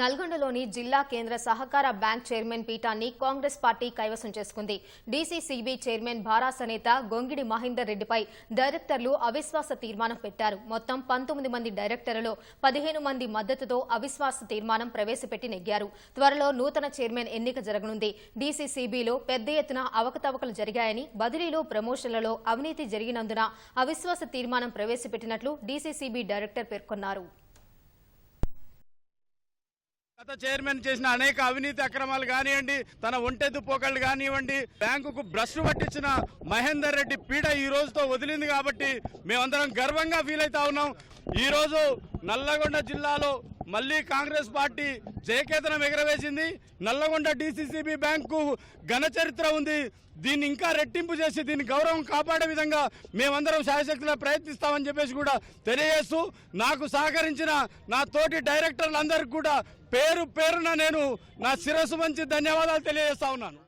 నల్గొండలోని జిల్లా కేంద్ర సహకార బ్యాంక్ చైర్మన్ పీఠాన్ని కాంగ్రెస్ పార్టీ కైవసం చేసుకుంది. డీసీసీబీ చైర్మన్ భారాస నేత గొంగిడి మహేందర్ రెడ్డిపై డైరెక్టర్లు అవిశ్వాస తీర్మానం పెట్టారు. మొత్తం పంతొమ్మిది మంది డైరెక్టర్లలో పదిహేను మంది మద్దతుతో అవిశ్వాస తీర్మానం ప్రవేశపెట్టి నెగ్గారు. త్వరలో నూతన చైర్మన్ ఎన్నిక జరగనుంది. డీసీసీబీలో పెద్ద ఎత్తున అవకతవకలు జరిగాయని బదిలీలు ప్రమోషన్లలో అవినీతి జరిగినందున అవిశ్వాస తీర్మానం ప్రవేశపెట్టినట్లు డీసీసీబీ డైరెక్టర్ పేర్కొన్నారు. గత చైర్మన్ చేసిన అనేక అవినీతి అక్రమాలు కానివ్వండి తన ఒంటెద్దు పోకళ్ళు కానివ్వండి బ్యాంకుకు బ్రష్ పట్టించిన మహేందర్ రెడ్డి పీడ ఈ రోజుతో వదిలింది కాబట్టి మేమందరం గర్వంగా ఫీల్ అవుతా ఉన్నాం. ఈ రోజు నల్లగొండ జిల్లాలో మళ్ళీ కాంగ్రెస్ పార్టీ జయకేతనం ఎగరవేసింది. నల్లగొండ డీసీసీబీ బ్యాంకు ఘన చరిత్ర ఉంది. దీన్ని ఇంకా రెట్టింపు చేసి దీని గౌరవం కాపాడే విధంగా మేమందరం శాయశక్తిగా ప్రయత్నిస్తామని చెప్పేసి కూడా తెలియజేస్తూ నాకు సహకరించిన నా తోటి డైరెక్టర్లందరికీ కూడా పేరు పేరున నేను నా శిరస్సు మంచి ధన్యవాదాలు తెలియజేస్తా ఉన్నాను.